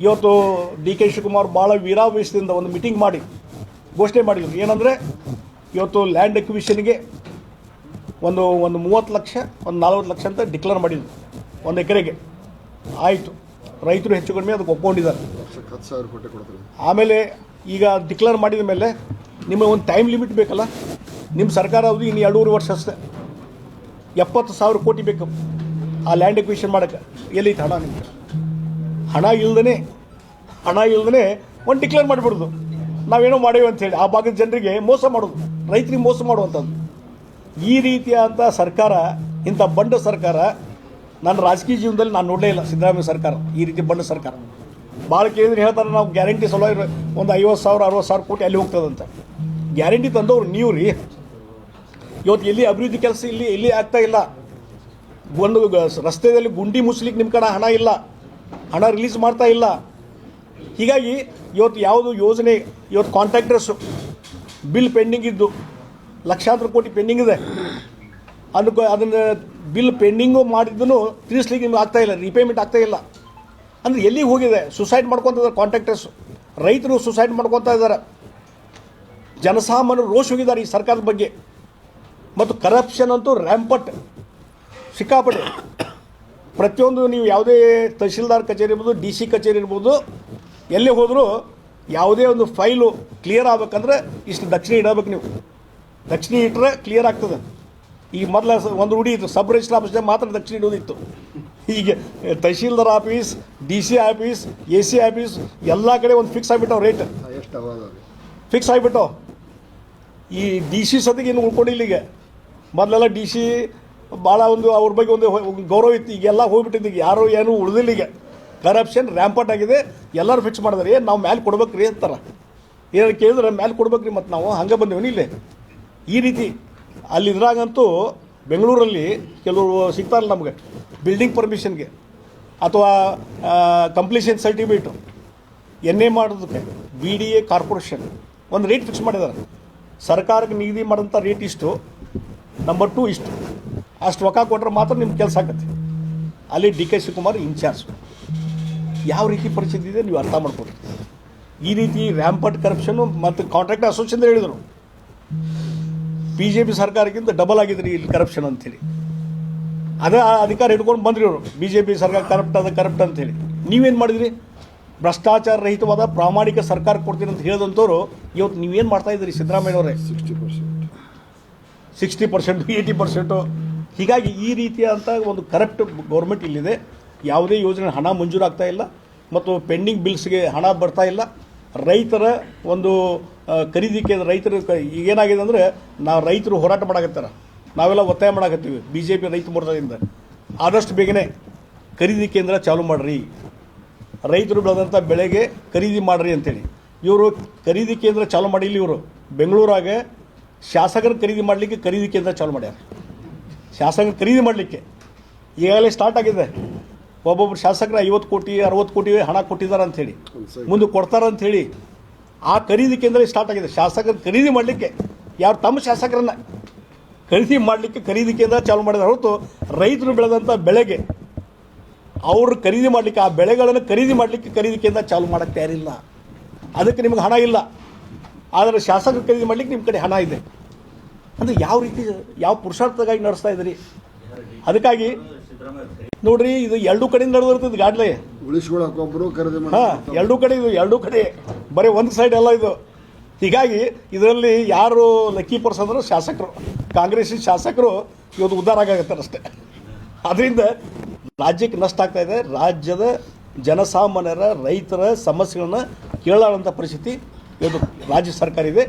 ಇವತ್ತು D K Shivakumar ಭಾಳ ವೀರಾವೇಶದಿಂದ ಒಂದು ಮೀಟಿಂಗ್ ಮಾಡಿ, ಘೋಷಣೆ ಮಾಡಿದ್ರು. ಏನಂದರೆ, ಇವತ್ತು ಲ್ಯಾಂಡ್ ಎಕ್ವಿಷನ್ಗೆ ಒಂದು ಒಂದು ಮೂವತ್ತು ಲಕ್ಷ, ಒಂದು ನಲ್ವತ್ತು ಲಕ್ಷ ಅಂತ ಡಿಕ್ಲೇರ್ ಮಾಡಿದ್ರು. ಒಂದು ಎಕರೆಗೆ. ಆಯಿತು. ರೈತರು ಹೆಚ್ಚು ಕಡಿಮೆ ಅದಕ್ಕೆ ಒಪ್ಕೊಂಡಿದ್ದಾರೆ. ಆಮೇಲೆ ಈಗ ಡಿಕ್ಲೇರ್ ಮಾಡಿದ ಮೇಲೆ ನಿಮಗೆ ಒಂದು ಟೈಮ್ ಲಿಮಿಟ್ ಬೇಕಲ್ಲ? ನಿಮ್ಮ ಸರ್ಕಾರ ಅವಧಿ ಇನ್ನು ಎರಡೂವರೆ ವರ್ಷ ಅಷ್ಟೇ. ಎಪ್ಪತ್ತು ಸಾವಿರ ಕೋಟಿ ಬೇಕು ಆ ಲ್ಯಾಂಡ್ ಎಕ್ವಿಷನ್ ಮಾಡೋಕ್ಕೆ. ಎಲ್ಲಿ ಹಣ ನಿಮ್ಗೆ? ಹಣ ಇಲ್ದೇ ಹಣ ಇಲ್ಲದೇ ಒಂದು ಡಿಕ್ಲೇರ್ ಮಾಡಿಬಿಡೋದು. ನಾವೇನೋ ಮಾಡೇವಿ ಅಂತೇಳಿ ಆ ಭಾಗದ ಜನರಿಗೆ ಮೋಸ ಮಾಡೋದು. ರೈತರಿಗೆ ಮೋಸ ಮಾಡುವಂಥದ್ದು. ಈ ರೀತಿಯಾದಂಥ ಸರ್ಕಾರ, ಇಂಥ ಬಂಡ ಸರ್ಕಾರ, ನನ್ನ ರಾಜಕೀಯ ಜೀವನದಲ್ಲಿ ನಾನು ನೋಡಲೇ ಇಲ್ಲ, ಸಿದ್ದರಾಮಯ್ಯ ಸರ್ಕಾರ, ಈ ರೀತಿ ಬಂಡ ಸರ್ಕಾರ. ಭಾಳ ಕೇಳಿದ್ರೆ ಹೇಳ್ತಾರೆ, ನಾವು ಗ್ಯಾರಂಟಿ ಸಲುವಾಗಿ ಒಂದು ಐವತ್ತು ಸಾವಿರ, ಅರವತ್ತು ಸಾವಿರ ಕೋಟಿ ಅಲ್ಲಿ ಹೋಗ್ತದಂತ. ಗ್ಯಾರಂಟಿ ತಂದವ್ರು ನೀವು ರೀ. ಇವತ್ತು ಎಲ್ಲಿ ಅಭಿವೃದ್ಧಿ ಕೆಲಸ ಇಲ್ಲಿ, ಎಲ್ಲಿ ಆಗ್ತಾ ಇಲ್ಲ. ಒಂದು ರಸ್ತೆಯಲ್ಲಿ ಗುಂಡಿ ಮುಸ್ಲಿಕ್ಕೆ ನಿಮ್ಮ ಕಡೆ ಹಣ ಇಲ್ಲ. ಹಣ ರಿಲೀಸ್ ಮಾಡ್ತಾ ಇಲ್ಲ. ಹೀಗಾಗಿ ಇವತ್ತು ಯಾವುದು ಯೋಜನೆ, ಇವತ್ತು ಕಾಂಟ್ರಾಕ್ಟರ್ಸು ಬಿಲ್ ಪೆಂಡಿಂಗ್ ಇದ್ದು, ಲಕ್ಷಾಂತರ ಕೋಟಿ ಪೆಂಡಿಂಗ್ ಇದೆ. ಅದಕ್ಕೆ, ಅದನ್ನು ಬಿಲ್ ಪೆಂಡಿಂಗು ಮಾಡಿದ್ದು ತೀರಿಸ್ಲಿಕ್ಕೆ ನಿಮ್ಗೆ ಆಗ್ತಾ ಇಲ್ಲ ರಿಪೇಮೆಂಟ್ ಆಗ್ತಾ ಇಲ್ಲ. ಅಂದರೆ ಎಲ್ಲಿಗೆ ಹೋಗಿದೆ? ಸುಸೈಡ್ ಮಾಡ್ಕೊತಿದ್ದಾರೆ ಕಾಂಟ್ರಾಕ್ಟರ್ಸು ರೈತರು ಸುಸೈಡ್ ಮಾಡ್ಕೊತಾ ಇದ್ದಾರೆ. ಜನಸಾಮಾನ್ಯರು ರೋಷ್ ಹೋಗಿದ್ದಾರೆ ಈ ಸರ್ಕಾರದ ಬಗ್ಗೆ. ಮತ್ತು ಕರಪ್ಷನ್ ಅಂತೂ ರ್ಯಾಂಪಟ್ ಸಿಕ್ಕಾಪಟ್ಟೆ. ಪ್ರತಿಯೊಂದು ನೀವು ಯಾವುದೇ ತಹಶೀಲ್ದಾರ್ ಕಚೇರಿ ಇರ್ಬೋದು, ಡಿ ಸಿ ಕಚೇರಿ ಇರ್ಬೋದು, ಎಲ್ಲಿ ಹೋದರೂ ಯಾವುದೇ ಒಂದು ಫೈಲು ಕ್ಲಿಯರ್ ಆಗ್ಬೇಕಂದ್ರೆ ಇಷ್ಟು ದಕ್ಷಿಣ ಇಡಬೇಕು ನೀವು. ದಕ್ಷಿಣ ಇಟ್ಟರೆ ಕ್ಲಿಯರ್ ಆಗ್ತದೆ. ಈಗ ಮೊದಲ ಒಂದು ರೂಢಿ ಇತ್ತು, ಸಬ್ ರಿಜಿಸ್ಟರ್ ಆಫೀಸ್ ಮಾತ್ರ ದಕ್ಷಿಣ ಇಡೋದಿತ್ತು ಈಗ tahsildar office, D C office, A C office, ಎಲ್ಲ ಕಡೆ ಒಂದು ಫಿಕ್ಸ್ ಆಗಿಬಿಟ್ಟವು ರೇಟ್. ಫಿಕ್ಸ್ ಆಗಿಬಿಟ್ಟವು. ಈ ಡಿ ಸಿ ಸದ್ಯಕ್ಕೆ ಏನು ಉಳ್ಕೊಂಡಿಲ್ಲ ಈಗ. ಮೊದಲೆಲ್ಲ ಡಿ ಸಿ ಭಾಳ ಒಂದು ಅವ್ರ ಬಗ್ಗೆ ಒಂದು ಗೌರವ ಇತ್ತು. ಈಗೆಲ್ಲ ಹೋಗ್ಬಿಟ್ಟಿದ್ದು ಈಗ ಯಾರು ಏನು ಉಳಿದಿಲ್ಲ ಈಗ. ಕರಪ್ಷನ್ ರ್ಯಾಂಪಟ್ ಆಗಿದೆ. ಎಲ್ಲರೂ ಫಿಕ್ಸ್ ಮಾಡಿದ್ರೆ. ಏನು ನಾವು ಮ್ಯಾಲೆ ಕೊಡ್ಬೇಕು ರೀ ಅಂತಾರೆ. ಏನಾರು ಕೇಳಿದ್ರೆ ಮ್ಯಾಲೆ ಕೊಡ್ಬೇಕು ರೀ ಮತ್ತು ನಾವು ಹಂಗೆ ಬಂದೇವಿ ಇಲ್ಲೇ. ಈ ರೀತಿ ಅಲ್ಲಿ ಇದ್ರಾಗಂತೂ ಬೆಂಗಳೂರಲ್ಲಿ ಕೆಲವರು ಸಿಗ್ತಾರಲ್ಲ ನಮಗೆ. ಬಿಲ್ಡಿಂಗ್ ಪರ್ಮಿಷನ್ಗೆ ಅಥವಾ ಕಂಪ್ಲೀಷನ್ ಸರ್ಟಿಫಿಕೇಟು ಎನ್ ಎ ಮಾಡೋದಕ್ಕೆ. ಬಿ ಡಿ ಎ ಕಾರ್ಪೊರೇಷನ್ ಒಂದು ರೇಟ್ ಫಿಕ್ಸ್ ಮಾಡಿದ್ದಾರೆ ಸರ್ಕಾರಕ್ಕೆ ನಿಗದಿ ಮಾಡೋಂಥ ರೇಟ್ ಇಷ್ಟು. ನಂಬರ್ ಟು ಇಷ್ಟು. ಅಷ್ಟು ರೊಕ್ಕ ಕೊಟ್ಟರೆ ಮಾತ್ರ ನಿಮ್ಮ ಕೆಲಸ ಆಗತ್ತೆ. ಅಲ್ಲಿ ಡಿ ಕೆ ಶಿವಕುಮಾರ್ ಇನ್ಚಾರ್ಜ್ ಯಾವ ರೀತಿ ಪರಿಸ್ಥಿತಿ ಇದೆ ನೀವು ಅರ್ಥ ಮಾಡ್ಕೊಡ್ರಿ ಈ ರೀತಿ ರ್ಯಾಂಪಟ್ ಕರಪ್ಷನ್ನು ಮತ್ತು ಕಾಂಟ್ರಾಕ್ಟ್ ಅಸೋಸಿಯೇಷನ್ ಹೇಳಿದರು. ಬಿ ಜೆ ಪಿ ಸರ್ಕಾರಕ್ಕಿಂತ ಡಬಲ್ ಆಗಿದ್ರಿ ಇಲ್ಲಿ ಕರಪ್ಷನ್ ಅಂತೇಳಿ ಅದೇ ಆ ಅಧಿಕಾರ ಹಿಡ್ಕೊಂಡು ಬಂದ್ರಿ ಅವರು ಬಿ ಜೆ ಪಿ ಸರ್ಕಾರ ಕರಪ್ಟ್ ಅದ ಕರಪ್ಟ್ ಅಂತೇಳಿ ನೀವೇನು ಮಾಡಿದ್ರಿ? ಭ್ರಷ್ಟಾಚಾರ ರಹಿತವಾದ ಪ್ರಾಮಾಣಿಕ ಸರ್ಕಾರ ಕೊಡ್ತೀನಿ ಅಂತ ಹೇಳಿದಂಥವ್ರು ಇವತ್ತು ನೀವೇನು ಮಾಡ್ತಾ ಇದ್ದೀರಿ ಸಿದ್ದರಾಮಯ್ಯನವರೇ sixty percent sixty percent eighty percent ಹೀಗಾಗಿ ಈ ರೀತಿಯಾದಂಥ ಒಂದು ಕರಪ್ಟ್ ಗೌರ್ಮೆಂಟ್ ಇಲ್ಲಿದೆ. ಯಾವುದೇ ಯೋಜನೆ ಹಣ ಮಂಜೂರಾಗ್ತಾ ಇಲ್ಲ ಮತ್ತು ಪೆಂಡಿಂಗ್ ಬಿಲ್ಸ್ಗೆ ಹಣ ಬರ್ತಾ ಇಲ್ಲ. ರೈತರ ಒಂದು ಖರೀದಿ ಕೇಂದ್ರ ರೈತರ ಏನಾಗಿದೆ ಅಂದರೆ ನಾವು ರೈತರು ಹೋರಾಟ ಮಾಡಕತ್ತಾರ. ನಾವೆಲ್ಲ ಒತ್ತಾಯ ಮಾಡಕತ್ತೀವಿ. ಬಿ ಜೆ ಪಿ ರೈತ ಮೋರ್ಚಾದಿಂದ. ಆದಷ್ಟು ಬೇಗನೆ ಖರೀದಿ ಕೇಂದ್ರ ಚಾಲೂ ಮಾಡಿರಿ. ರೈತರು ಬೆಳೆದಂಥ ಬೆಳೆಗೆ ಖರೀದಿ ಮಾಡ್ರಿ ಅಂತೇಳಿ. ಇವರು ಖರೀದಿ ಕೇಂದ್ರ ಚಾಲೂ ಮಾಡಿಲ್ಲ ಇವರು. ಬೆಂಗಳೂರಾಗೆ ಶಾಸಕರು ಖರೀದಿ ಮಾಡಲಿಕ್ಕೆ ಖರೀದಿ ಕೇಂದ್ರ ಚಾಲೂ ಮಾಡ್ಯಾರ. ಶಾಸಕರು ಖರೀದಿ ಮಾಡಲಿಕ್ಕೆ ಈಗಾಗಲೇ ಸ್ಟಾರ್ಟ್ ಆಗಿದೆ. ಒಬ್ಬೊಬ್ಬರು ಶಾಸಕರ ಐವತ್ತು ಕೋಟಿ, ಅರವತ್ತು ಕೋಟಿ ಹಣ ಕೊಟ್ಟಿದ್ದಾರೆ ಅಂಥೇಳಿ ಮುಂದೆ ಕೊಡ್ತಾರೆ ಅಂಥೇಳಿ ಆ ಖರೀದಿ ಕೇಂದ್ರ ಸ್ಟಾರ್ಟ್ ಆಗಿದೆ. ಶಾಸಕರು ಖರೀದಿ ಮಾಡಲಿಕ್ಕೆ ಯಾರು ತಮ್ಮ ಶಾಸಕರನ್ನ ಖರೀದಿ ಮಾಡಲಿಕ್ಕೆ ಖರೀದಿ ಕೇಂದ್ರ ಚಾಲು ಮಾಡಿದ ಹೊರತು ರೈತರು ಬೆಳೆದಂಥ ಬೆಳೆಗೆ ಅವರು ಖರೀದಿ ಮಾಡಲಿಕ್ಕೆ, ಆ ಬೆಳೆಗಳನ್ನು ಖರೀದಿ ಮಾಡಲಿಕ್ಕೆ ಖರೀದಿ ಕೇಂದ್ರ ಚಾಲೂ ಮಾಡೋಕ್ಕೆ ತಯಾರಿಲ್ಲ. ಅದಕ್ಕೆ ನಿಮ್ಗೆ ಹಣ ಇಲ್ಲ. ಆದರೆ ಶಾಸಕರು ಖರೀದಿ ಮಾಡಲಿಕ್ಕೆ ನಿಮ್ಮ ಕಡೆ ಹಣ ಇದೆ. ಅಂದರೆ ಯಾವ ರೀತಿ ಯಾವ ಪುರುಷಾರ್ಥಕ್ಕಾಗಿ ನಡೆಸ್ತಾ ಇದ್ರಿ ಅದಕ್ಕಾಗಿ ನೋಡ್ರಿ ಇದು ಎರಡೂ ಕಡೆಯಿಂದ ನಡೆದಿರ್ತದೆ ಗಾಡ್ಲೆ ಉಳಿಸ್ಕೊಳಕೊಬ್ರು ಕರೆದ ಖರೀದಿ ಹಾಂ ಎರಡೂ ಕಡೆ ಇದು ಎರಡೂ ಕಡೆ ಬರೀ ಒಂದು ಸೈಡ್ ಅಲ್ಲ ಇದು. ಹೀಗಾಗಿ ಇದರಲ್ಲಿ ಯಾರು ಲಕ್ಕಿ ಪರ್ಸ್ ಅಂದ್ರೆ ಶಾಸಕರು ಕಾಂಗ್ರೆಸ್ಸಿನ ಶಾಸಕರು ಇವತ್ತು ಉದ್ಧಾರ ಅಷ್ಟೇ. ಅದರಿಂದ ರಾಜ್ಯಕ್ಕೆ ನಷ್ಟ ಆಗ್ತಾ ಇದೆ. ರಾಜ್ಯದ ಜನಸಾಮಾನ್ಯರ ರೈತರ ಸಮಸ್ಯೆಗಳನ್ನ ಕೇಳಾಡುವಂಥ ಪರಿಸ್ಥಿತಿ ಇವತ್ತು ರಾಜ್ಯ ಸರ್ಕಾರ ಇದೆ.